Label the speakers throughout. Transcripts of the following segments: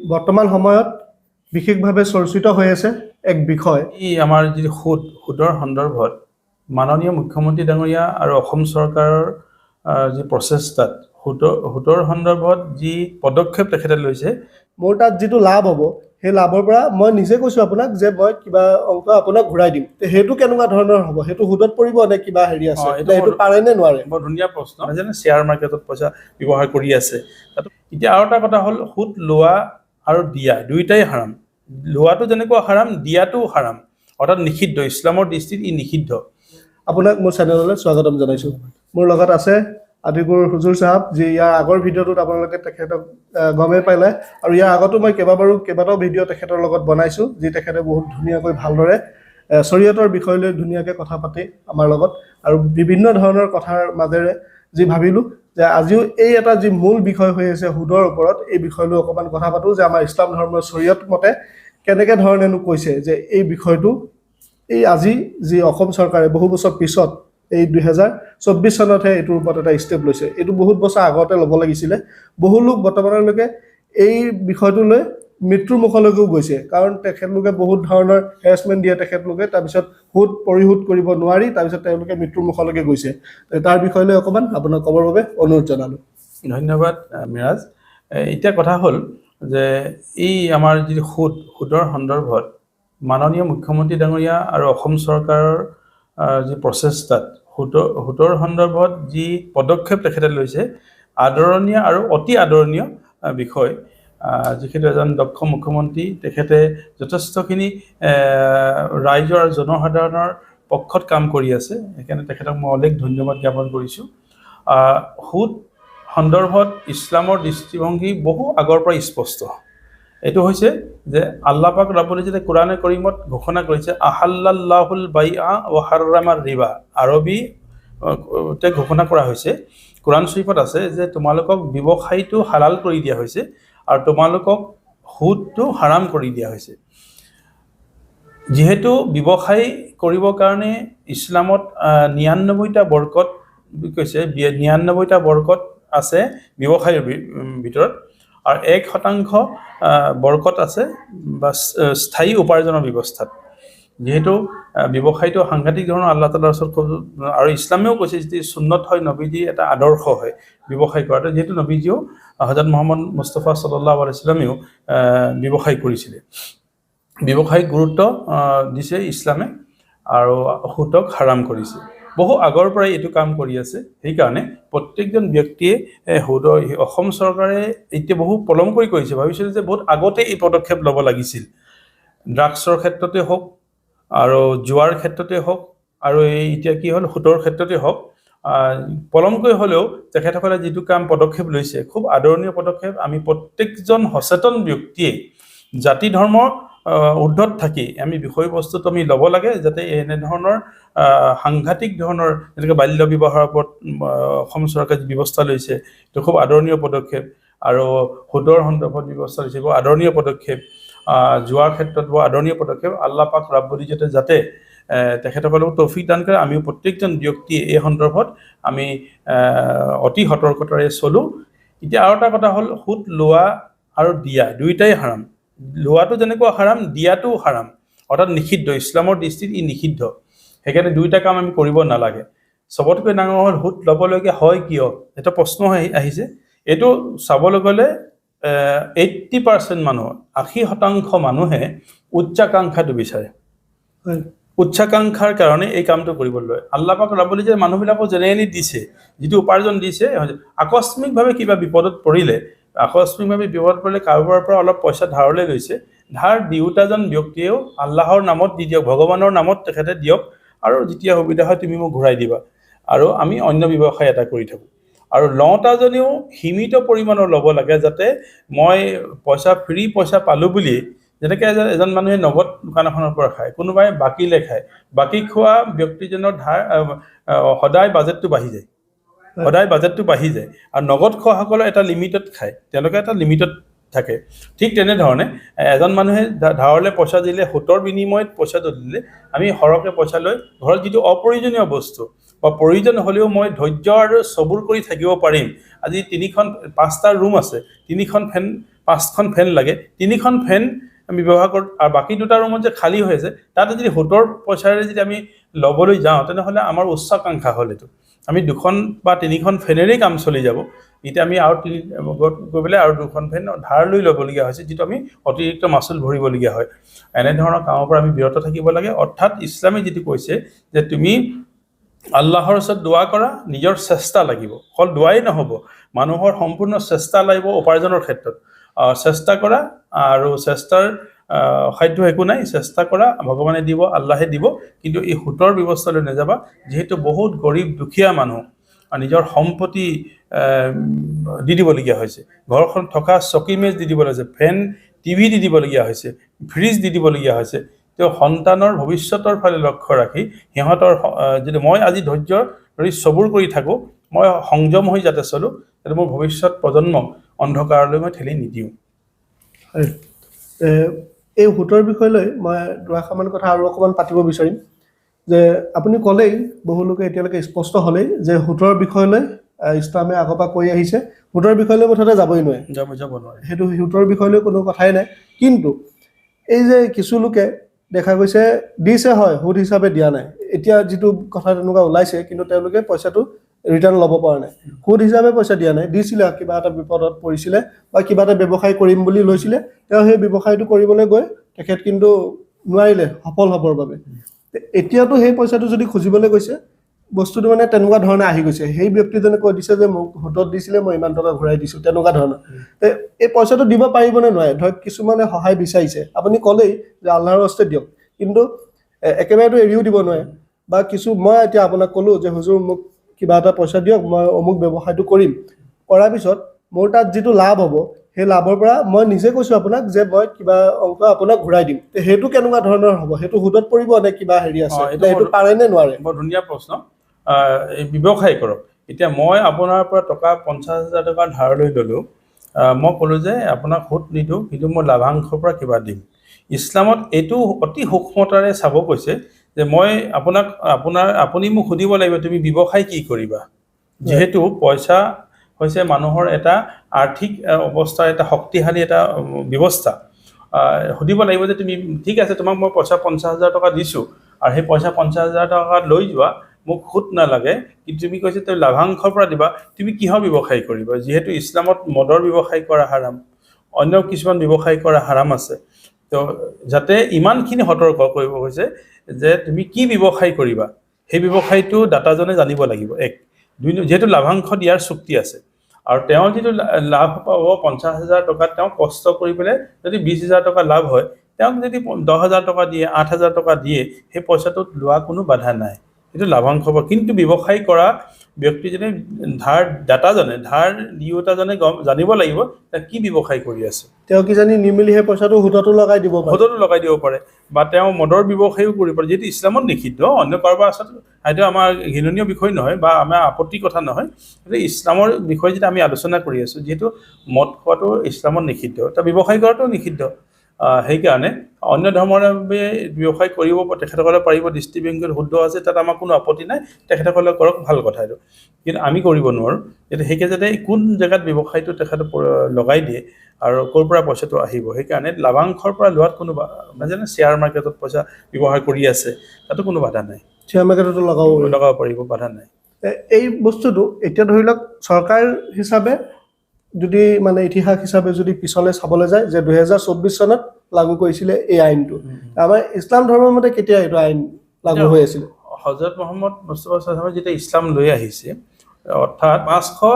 Speaker 1: বৰ্তমান সময়ত বিশেষভাৱে চৰ্চিত হৈ আছে এক বিষয়।
Speaker 2: এই আমাৰ যি সুদ সুদৰ সন্দৰ্ভত মাননীয় মুখ্যমন্ত্ৰী ডাঙৰীয়া আৰু অসম চৰকাৰৰ যি প্ৰচেষ্টাত সুদৰ সুদৰ সন্দৰ্ভত যি পদক্ষেপ তেখেতে লৈছে
Speaker 1: মোৰ তাত যিটো লাভ হ'ব সেই লাভৰ পৰা মই নিজে কৈছোঁ আপোনাক যে মই কিবা অংক আপোনাক ঘূৰাই দিম। সেইটো কেনেকুৱা ধৰণৰ হ'ব? সেইটো সুদত পৰিব নে কিবা হেৰি আছে? সেইটো পাৰে নে নোৱাৰে?
Speaker 2: বৰ ধুনীয়া প্ৰশ্ন। যেনে শ্বেয়াৰ মাৰ্কেটত পইচা ব্যৱহাৰ কৰি আছে। এতিয়া আৰু এটা কথা হ'ল সুদ লোৱা আৰু দিয়া দুয়োটাই হাৰাম। লোৱাটো যেনেকুৱা হাৰাম দিয়াটোও হাৰাম। অৰ্থাৎ নিষিদ্ধ ইছলামৰ দৃষ্টিত ই নিষিদ্ধ।
Speaker 1: আপোনাক মোৰ চেনেললৈ স্বাগতম জনাইছোঁ। মোৰ লগত আছে আদিপুৰ হুজুৰ চাহাব যি ইয়াৰ আগৰ ভিডিঅ'টোত আপোনালোকে তেখেতক গমেই পালে। আৰু ইয়াৰ আগতো মই কেইবাবাৰো কেইবাটাও ভিডিঅ' তেখেতৰ লগত বনাইছোঁ যি তেখেতে বহুত ধুনীয়াকৈ ভালদৰে আহ, শৰীয়তৰ বিষয় লৈ ধুনীয়াকৈ কথা পাতে আমাৰ লগত। আৰু বিভিন্ন ধৰণৰ কথাৰ মাজেৰে যি ভাবিলোঁ যে আজিও এই এটা যি মূল বিষয় হৈ আছে সুদৰ ওপৰত এই বিষয় লৈ অকণমান কথা পাতোঁ যে আমাৰ ইছলাম ধৰ্মৰ শৰীয়ত মতে কেনেকৈ ধৰণেনো কৈছে যে এই বিষয়টো এই আজি যি অসম চৰকাৰে বহু বছৰ পিছত এই দুহেজাৰ চৌব্বিছ চনতহে এইটোৰ ওপৰত এটা ষ্টেপ লৈছে। এইটো বহুত বছৰ আগতে ল'ব লাগিছিলে। বহু লোক বৰ্তমানলৈকে এই বিষয়টো লৈ মৃত্যুৰ মুখলৈকেও গৈছে। কাৰণ তেখেতলোকে বহুত ধৰণৰ হেৰাচমেণ্ট দিয়ে তেখেতলোকে তাৰপিছত সুদ পৰিশোধ কৰিব নোৱাৰি তাৰপিছত তেওঁলোকে মৃত্যুৰ মুখলৈকে গৈছে তাৰ বিষয় লৈ অকণমান আপোনাক ক'বৰ বাবে অনুৰোধ জনালোঁ।
Speaker 2: ধন্যবাদ মিৰাজ। এতিয়া কথা হ'ল যে এই আমাৰ যি সুদ সুদৰ সন্দৰ্ভত মাননীয় মুখ্যমন্ত্ৰী ডাঙৰীয়া আৰু অসম চৰকাৰৰ যি প্ৰচেষ্টাত সুদৰ সুদৰ সন্দৰ্ভত যি পদক্ষেপ তেখেতে লৈছে আদৰণীয় আৰু অতি আদৰণীয় বিষয় যিহেতু এজন দক্ষ মুখ্যমন্ত্ৰী, তেখেতে যথেষ্টখিনি ৰাইজৰ জনসাধাৰণৰ পক্ষত কাম কৰি আছে। সেইকাৰণে তেখেতক মই অলেখ ধন্যবাদ জ্ঞাপন কৰিছোঁ। সুদ সন্দৰ্ভত ইছলামৰ দৃষ্টিভংগী বহু আগৰ পৰা স্পষ্ট। এইটো হৈছে যে আল্লাহ পাক ৰাবুল যেতিয়া কোৰাণে কৰিমত ঘোষণা কৰিছে আহাল্লাহুল বাই আ ও হাৰ্ৰামাৰ ৰিবা। আৰবী ঘোষণা কৰা হৈছে। কোৰাণ শ্বৰীফত আছে যে তোমালোকক ব্যৱসায়টো হালাল কৰি দিয়া হৈছে। আৰু তোমালোকক সুদটো হাৰাম কৰি দিয়া হৈছে। যিহেতু ব্যৱসায় কৰিবৰ কাৰণে ইছলামত নিৰান্নব্বৈটা বৰকত কৈছে নিৰান্নব্বৈটা বৰকত আছে ব্যৱসায়ৰ ভিতৰত। আৰু এক শতাংশ বৰকত আছে বা স্থায়ী উপাৰ্জনৰ ব্যৱস্থাত। যিহেতু ব্যৱসায়টো সাংঘাতিক ধৰণৰ আল্লাহ তালাৰ ওচৰত আৰু ইছলামেও কৈছে যে সুন্নত হয় নবীজী এটা আদৰ্শ হয় ব্যৱসায় কৰাটো যিহেতু নবীজীও হজৰত মহম্মদ মুস্তফা চল্লাহ আলাইছলামেও ব্যৱসায় কৰিছিলে। ব্যৱসায়িক গুৰুত্ব দিছে ইছলামে আৰু সুতক হাৰাম কৰিছে। বহু আগৰ পৰাই এইটো কাম কৰি আছে সেইকাৰণে প্ৰত্যেকজন ব্যক্তিয়ে এ, সুদৰ অসম চৰকাৰে এতিয়া বহু পলম কৰি কৰিছে। ভাবিছিল যে বহুত আগতে এই পদক্ষেপ ল'ব লাগিছিল। ড্ৰাগছৰ ক্ষেত্ৰতে হওক আৰু জোৱাৰ ক্ষেত্ৰতে হওক আৰু এই এতিয়া কি হ'ল সুতৰ ক্ষেত্ৰতে হওক পলমকৈ হ'লেও তেখেতসকলে যিটো কাম পদক্ষেপ লৈছে খুব আদৰণীয় পদক্ষেপ আমি প্ৰত্যেকজন সচেতন ব্যক্তিয়ে জাতি ধৰ্ম ঊৰ্ধত থাকি আমি বিষয়বস্তুটো আমি ল'ব লাগে যাতে এনেধৰণৰ সাংঘাতিক ধৰণৰ যেনেকৈ বাল্য বিবাহৰ ওপৰত অসম চৰকাৰে যি ব্যৱস্থা লৈছে এইটো খুব আদৰণীয় পদক্ষেপ আৰু সুদৰ সন্দৰ্ভত ব্যৱস্থা লৈছে বহু আদৰণীয় পদক্ষেপ। যোৱাৰ ক্ষেত্ৰত বহু আদৰণীয় পদক্ষেপ। আল্লাহ পাক ৰাব্বুলি যাতে যাতে তেখেতসকলক তৌফিক দান কৰে। আমিও প্ৰত্যেকজন ব্যক্তিয়ে এই সন্দৰ্ভত আমি অতি সতৰ্কতাৰে চলোঁ। এতিয়া আৰু এটা কথা হ'ল, সুদ, লোৱা আৰু দিয়া, দুয়োটাই হাৰাম। লোৱাটো যেনেকুৱা হাৰাম, দিয়াটোও হাৰাম। অৰ্থাৎ নিষিদ্ধ, ইছলামৰ দৃষ্টিত ই নিষিদ্ধ। সেইকাৰণে দুয়োটা কাম আমি কৰিব নালাগে। চবতকৈ ডাঙৰ হ'ল, সুদ ল'বলগীয়া হয় কিয়? এটা প্ৰশ্ন আহি, আহিছে। এইটো চাবলৈ গ'লে এইট্টি পাৰ্চেণ্ট মানুহ আশী শতাংশ মানুহে উচ্চাকাংক্ষাটো বিচাৰে। উচ্চাকাংক্ষাৰ কাৰণে এই কামটো কৰিবলৈ লয়। আল্লাহ পাক ৰাবুলি যে মানুহবিলাকক জেনেৰেলি দিছে যিটো উপাৰ্জন দিছে আকস্মিকভাৱে কিবা বিপদত পৰিলে আকস্মিকভাৱে বিপদত পৰিলে কাৰোবাৰ পৰা অলপ পইচা ধাৰলৈ লৈছে ধাৰ দিওঁতাজন ব্যক্তিয়েও আল্লাহৰ নামত দি দিয়ক ভগৱানৰ নামত তেখেতে দিয়ক আৰু যেতিয়া সুবিধা হয় তুমি মোক ঘূৰাই দিবা। আৰু আমি অন্য ব্যৱসায় এটা কৰি থাকোঁ। আৰু লওঁতাজনেও সীমিত পৰিমাণৰ ল'ব লাগে যাতে মই পইচা ফ্ৰী পইচা পালোঁ বুলি যেনেকৈ এজন এজন মানুহে নগদ দোকান এখনৰ পৰা খায় কোনোবাই বাকীলে খায়। বাকী খোৱা ব্যক্তিজনৰ ধাৰ সদায় বাজেটটো বাঢ়ি যায়। সদায় বাজেটটো বাঢ়ি যায়। আৰু নগদ খোৱাসকলে এটা লিমিটত খায় তেওঁলোকে এটা লিমিটত থাকে। ঠিক তেনেধৰণে এজন মানুহে ধাৰলৈ পইচা দিলে সুতৰ বিনিময়ত পইচাটো দিলে আমি সৰহকৈ পইচা লৈ ঘৰত যিটো অপ্ৰয়োজনীয় বস্তু বা প্ৰয়োজন হ'লেও মই ধৈৰ্য আৰু চবুৰ কৰি থাকিব পাৰিম। আজি তিনিখন, পাঁচটা ৰুম আছে, তিনিখন ফেন পাঁচখন ফেন লাগে। তিনিখন ফেন আমি ব্যৱহাৰ কৰোঁ আৰু বাকী দুটা ৰুমত যে খালী হৈ আছে, তাতে যদি সুতৰ পইচাৰে যদি আমি ল'বলৈ যাওঁ, তেনেহ'লে আমাৰ উচ্চাকাংক্ষা হ'ল এইটো। আমি দুখন বা তিনিখন ফেনেৰেই কাম চলি যাব। এতিয়া আমি আৰু তিনি, গৈ পেলাই আৰু দুখন ফেন ধাৰ লৈ ল'বলগীয়া হৈছে, যিটো আমি অতিৰিক্ত মাচুল ভৰিবলগীয়া হয়। এনেধৰণৰ কামৰ পৰা আমি বিৰত থাকিব লাগে। অৰ্থাৎ ইছলামে যিটো কৈছে যে তুমি আল্লাহৰ ওচৰত দোৱা কৰা নিজৰ চেষ্টা লাগিব। অকল দোৱাই নহ'ব মানুহৰ সম্পূৰ্ণ চেষ্টা লাগিব উপাৰ্জনৰ ক্ষেত্ৰত। চেষ্টা কৰা আৰু চেষ্টাৰ সাধ্য একো নাই। চেষ্টা কৰা ভগৱানে দিব আল্লাহে দিব। কিন্তু এই সুতৰ ব্যৱস্থালৈ নাযাবা যিহেতু বহুত গৰীব দুখীয়া মানুহ নিজৰ সম্পত্তি দি দিবলগীয়া হৈছে। ঘৰখন থকা চকী মেজ দি দিব লাগিছে ফেন টিভি দি দিবলগীয়া হৈছে ফ্ৰিজ দি দিবলগীয়া হৈছে। তেওঁ সন্তানৰ ভৱিষ্যতৰ ফালে লক্ষ্য ৰাখি সিহঁতৰ যদি মই আজি ধৈৰ্য ধৰি চবুৰ কৰি থাকোঁ মই সংযম হৈ যাতে চলোঁ যাতে মোৰ ভৱিষ্যত প্ৰজন্মক অন্ধকাৰলৈ মই ঠেলি নিদিওঁ।
Speaker 1: এই সুতৰ বিষয় লৈ মই দুআষাৰমান কথা আৰু অকণমান পাতিব বিচাৰিম। যে আপুনি ক'লেই বহু লোকে এতিয়ালৈকে স্পষ্ট হ'লেই যে সুতৰ বিষয় লৈ আহ, ইছলামে আগৰ পৰা কৈ আহিছে। সুতৰ বিষয় লৈ মুঠতে যাবই নোৱাৰে।
Speaker 2: যাব যাব নোৱাৰে।
Speaker 1: সেইটো সুতৰ বিষয় লৈ কোনো কথাই নাই। কিন্তু এই যে কিছু লোকে দেখা গৈছে, দিছে হয়, সুদ হিচাপে দিয়া নাই। এতিয়া যিটো কথা তেনেকুৱা ওলাইছে, কিন্তু তেওঁলোকে পইচাটো ৰিটাৰ্ণ ল'ব পৰা নাই। সুদ হিচাপে পইচা দিয়া নাই। দিছিলে, কিবা এটা বিপদত পৰিছিলে বা কিবা এটা ব্যৱসায় কৰিম বুলি লৈছিলে, তেওঁ সেই ব্যৱসায়টো কৰিবলৈ গৈ তেখেত কিন্তু নোৱাৰিলে, সফল হ'বৰ বাবে। এতিয়াতো সেই পইচাটো যদি খুজিবলৈ গৈছে বস্তুটো মানে তেনেকুৱা ধৰণে আহি গৈছে। সেই ব্যক্তিজনে কৈ দিছে যে মোক সুদত দিছিলে মই ইমান টকা ঘূৰাই দিছোঁ তেনেকুৱা ধৰণৰ। এই পইচাটো দিব পাৰিবনে নোৱাৰে? ধৰক কিছুমানে সহায় বিচাৰিছে। আপুনি ক'লেই যে আল্লাহৰ হস্তে দিয়ক। কিন্তু একেবাৰেতো এৰিও দিব নোৱাৰে। বা কিছু মই এতিয়া আপোনাক ক'লোঁ যে হুজুৰ মোক কিবা এটা পইচা দিয়ক মই অমুক ব্যৱসায়টো কৰিম। কৰাৰ পিছত মোৰ তাত যিটো লাভ হ'ব সেই লাভৰ পৰা মই নিজে কৈছোঁ আপোনাক যে মই কিবা অংক আপোনাক ঘূৰাই দিম। সেইটো কেনেকুৱা ধৰণৰ হ'ব? সেইটো সুদত পৰিব নে কিবা হেৰি আছে? সেইটো পাৰে নে নোৱাৰে?
Speaker 2: বৰ ধুনীয়া প্ৰশ্ন। ব্যৱসায় কৰক। এতিয়া মই আপোনাৰ পৰা টকা পঞ্চাছ হাজাৰ টকা ধাৰলৈ ল'লোঁ। মই ক'লোঁ যে আপোনাক সুদ নিদিওঁ কিন্তু মই লাভাংশৰ পৰা কিবা দিম। ইছলামত এইটো অতি সূক্ষ্মতাৰে চাব কৈছে যে মই আপোনাক আপোনাৰ আপুনি মোক সুধিব লাগিব তুমি ব্যৱসায় কি কৰিবা? যিহেতু পইচা হৈছে মানুহৰ এটা আৰ্থিক অৱস্থাৰ এটা শক্তিশালী এটা ব্যৱস্থা। সুধিব লাগিব যে তুমি ঠিক আছে তোমাক মই পইচা পঞ্চাছ হাজাৰ টকা দিছোঁ আৰু সেই পইচা পঞ্চাছ হাজাৰ টকা লৈ যোৱা মোক সুদ নালাগে কিন্তু তুমি কৈছে তুমি লাভাংশৰ পৰা দিবা তুমি কিহৰ ব্যৱসায় কৰিবা? যিহেতু ইছলামত মদৰ ব্যৱসায় কৰা হাৰাম অন্য কিছুমান ব্যৱসায় কৰা হাৰাম আছে। তো যাতে ইমানখিনি সতৰ্ক কৰিব হৈছে যে তুমি কি ব্যৱসায় কৰিবা সেই ব্যৱসায়টো দাতাজনে জানিব লাগিব এক। দুই যিহেতু লাভাংশ দিয়াৰ চুক্তি আছে। আৰু তেওঁ যিটো লাভ পাব পঞ্চাছ হাজাৰ টকাত তেওঁ কষ্ট কৰি পেলাই যদি বিছ হাজাৰ টকা লাভ হয় তেওঁক যদি দহ হাজাৰ টকা দিয়ে আঠ হাজাৰ টকা দিয়ে সেই পইচাটোত লোৱা কোনো বাধা নাই। সেইটো লাভাংশ পাব কিন্তু ব্যৱসায় কৰা ব্যক্তিজনে ধাৰ দাতাজনে ধাৰ দিওঁতাজনে গম জানিব লাগিব তেওঁ কি ব্যৱসায় কৰি আছে।
Speaker 1: তেওঁ কিজানি নিমিলি সেই পইচাটো সুদতো লগাই দিব
Speaker 2: ভোটতো লগাই দিব পাৰে বা তেওঁ মদৰ ব্যৱসায়ো কৰিব পাৰে যিহেতু ইছলামত নিষিদ্ধ। অন্য কাৰোবাৰ আচলতে সেইটো আমাৰ ঘৃণনীয় বিষয় নহয় বা আমাৰ আপত্তিৰ কথা নহয়। কিন্তু ইছলামৰ বিষয়ে যেতিয়া আমি আলোচনা কৰি আছোঁ যিহেতু মদ খোৱাটো ইছলামত নিষিদ্ধ তাৰ ব্যৱসায় কৰাটো নিষিদ্ধ। সেইকাৰণে অন্য ধৰ্মৰ ব্যৱসায় কৰিব তেখেতসকলে পাৰিব দৃষ্টিভংগীত শুদ্ধ আছে তাত আমাৰ কোনো আপত্তি নাই তেখেতসকলে কৰক ভালো কথা এইটো। কিন্তু আমি কৰিব নোৱাৰোঁ যাতে সেইকে যাতে কোন জেগাত ব্যৱসায়টো তেখেতে লগাই দিয়ে আৰু ক'ৰ পৰা পইচাটো আহিব। সেইকাৰণে লাভাংশৰ পৰা লোৱাত কোনো নাজানে শ্বেয়াৰ মাৰ্কেটত পইচা ব্যৱহাৰ কৰি আছে তাতো কোনো বাধা নাই।
Speaker 1: শ্বেয়াৰ মাৰ্কেটতো লগাব
Speaker 2: লগাব পাৰিব বাধা নাই।
Speaker 1: এই বস্তুটো এতিয়া ধৰি লওক চৰকাৰ হিচাপে যদি মানে ইতিহাস হিচাপে যদি পিছলৈ চাবলৈ যায় যে দুহেজাৰ চৌব্বিছ চনত লাগু কৰিছিলে এই আইনটো। আমাৰ ইছলাম ধৰ্মৰ মতে কেতিয়া এইটো আইন লাগু হৈ আছিলে?
Speaker 2: হজৰত মহম্মদ মুস্তফা যেতিয়া ইছলাম লৈ আহিছে অৰ্থাৎ পাঁচশো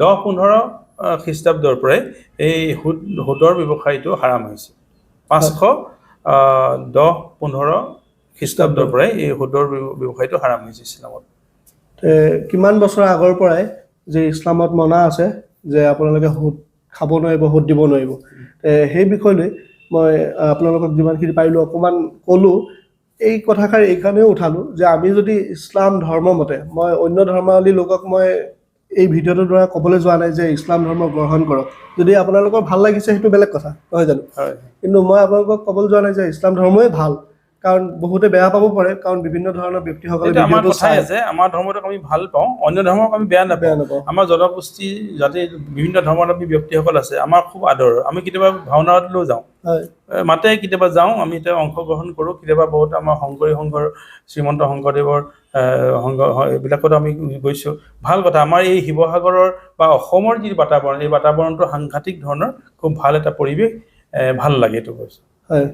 Speaker 2: দহ পোন্ধৰ খ্ৰীষ্টাব্দৰ পৰাই এই সুদ সুদৰ ব্যৱসায়টো হাৰাম হৈছে। পাঁচশো দহ পোন্ধৰ খ্ৰীষ্টাব্দৰ পৰাই এই সুদৰ ব্যৱ- ব্যৱসায়টো হাৰাম হৈছে ইছলামত।
Speaker 1: কিমান বছৰ আগৰ পৰাই যে ইছলামত মনা আছে? যে আপোনালোকে সুদ খাব নোৱাৰিব সুদ দিব নোৱাৰিব। সেই বিষয় লৈ মই আপোনালোকক যিমানখিনি পাৰিলোঁ অকণমান ক'লোঁ। এই কথাষাৰ এইকাৰণেও উঠালোঁ যে আমি যদি ইছলাম ধৰ্ম মতে মই অন্য ধৰ্মাৱলী লোকক মই এই ভিডিঅ'টোৰ দ্বাৰা ক'বলৈ যোৱা নাই যে ইছলাম ধৰ্ম গ্ৰহণ কৰক। যদি আপোনালোকৰ ভাল লাগিছে সেইটো বেলেগ কথা নহয় জানো?
Speaker 2: হয়।
Speaker 1: কিন্তু মই আপোনালোকক ক'বলৈ যোৱা নাই যে ইছলাম ধৰ্মই ভাল। কাৰণ বহুতে বেয়া পাব পাৰে কাৰণ বিভিন্ন ধৰণৰ ব্যক্তিসকলে
Speaker 2: আমাৰ কথাই আছে আমাৰ ধৰ্মটোক আমি ভাল পাওঁ অন্য ধৰ্মক আমি বেয়া নাপাওঁ। আমাৰ জনগোষ্ঠী জাতি বিভিন্ন ধৰ্মাৱলম্বী ব্যক্তিসকল আছে আমাৰ খুব আদৰ আমি কেতিয়াবা ভাওনালৈও যাওঁ। মাতে কেতিয়াবা যাওঁ আমি এতিয়া অংশগ্ৰহণ কৰোঁ। কেতিয়াবা বহুত আমাৰ শংকৰী সংঘৰ শ্ৰীমন্ত শংকৰদেৱৰ সংঘ এইবিলাকতো আমি গৈছোঁ। ভাল কথা আমাৰ এই শিৱসাগৰৰ বা অসমৰ যি বাতাবৰণ এই বাতাবৰণটো সাংঘাতিক ধৰণৰ খুব ভাল এটা পৰিৱেশ ভাল লাগে এইটো বস্তু
Speaker 1: হয়।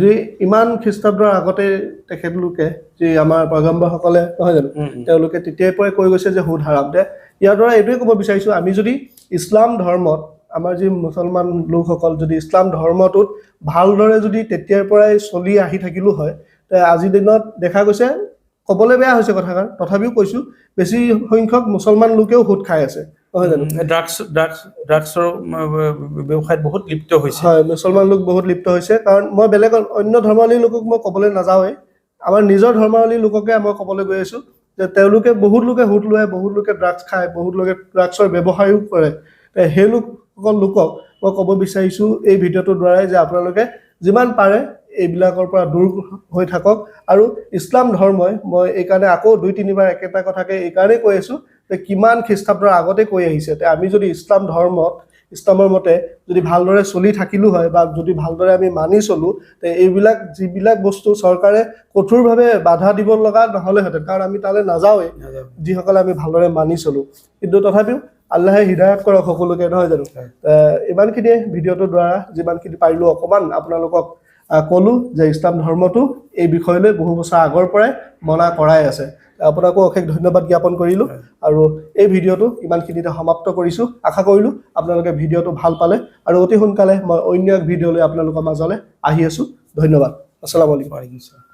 Speaker 1: যি ইমান খ্ৰীষ্টাব্দৰ আগতে তেখেতলোকে যি আমাৰ প্ৰজন্মসকলে নহয় জানো। তেওঁলোকে তেতিয়াৰ পৰাই কৈ গৈছে যে সুদ হাৰাম। দে ইয়াৰ দ্বাৰা এইটোৱে ক'ব বিচাৰিছোঁ আমি যদি ইছলাম ধৰ্মত আমাৰ যি মুছলমান লোকসকল যদি ইছলাম ধৰ্মটোত ভালদৰে যদি তেতিয়াৰ পৰাই চলি আহি থাকিলো হয় তে আজিৰ দিনত দেখা গৈছে ক'বলৈ বেয়া হৈছে কথাষাৰ। তথাপিও কৈছোঁ বেছি সংখ্যক মুছলমান লোকেও সুদ খাই আছে। নহয় জানো?
Speaker 2: ড্ৰাগছ ড্ৰাগছ ড্ৰাগছৰ ব্যৱসায়ত বহুত লিপ্ত হৈছে।
Speaker 1: হয় মুছলমান লোক বহুত লিপ্ত হৈছে। কাৰণ মই বেলেগ অন্য ধৰ্মাৱলী লোকক মই ক'বলৈ নাযাওঁৱেই। আমাৰ নিজৰ ধৰ্মাৱলী লোককে মই ক'বলৈ গৈ আছোঁ যে তেওঁলোকে বহুত লোকে সুদ লয় বহুত লোকে ড্ৰাগছ খায় বহুত লোকে ড্ৰাগছৰ ব্যৱসায়ো কৰে। সেই লোকসকল লোকক মই ক'ব বিচাৰিছোঁ এই ভিডিঅ'টোৰ দ্বাৰাই যে আপোনালোকে যিমান পাৰে এইবিলাকৰ পৰা দূৰ হৈ থাকক। আৰু ইছলাম ধৰ্মই মই এইকাৰণে আকৌ দুই তিনিবাৰ একেটা কথাকে এইকাৰণেই কৈ আছোঁ কিমান খ্ৰীষ্টাব্দৰ আগতে কৈ আহিছে তে আমি যদি ইছলাম ধৰ্মত ইছলামৰ মতে যদি ভালদৰে চলি থাকিলো হয় বা যদি ভালদৰে আমি মানি চলো তে এইবিলাক যিবিলাক বস্তু চৰকাৰে কঠোৰভাৱে বাধা দিব লগা নহ'লেহেঁতেন কাৰণ আমি তালৈ নাযাওঁৱেই। যিসকলে আমি ভালদৰে মানি চলো। কিন্তু তথাপিও আল্লাহে হৃদায়ত কৰক সকলোকে নহয় জানো? ইমানখিনিয়ে ভিডিঅ'টোৰ দ্বাৰা যিমানখিনি পাৰিলোঁ অকণমান আপোনালোকক ক'লো যে ইছলাম ধৰ্মটো এই বিষয়লৈ বহু বছৰ আগৰ পৰাই মনা কৰাই আছে। আপোনাকো অশেষ ধন্যবাদ জ্ঞাপন কৰিলোঁ আৰু এই ভিডিঅ'টো ইমানখিনিতে সমাপ্ত কৰিছোঁ। আশা কৰিলোঁ আপোনালোকে ভিডিঅ'টো ভাল পালে আৰু অতি সোনকালে মই অন্য এক ভিডিঅ'লৈ আপোনালোকৰ মাজলৈ আহি আছোঁ। ধন্যবাদ। আছালামু আলাইকুম।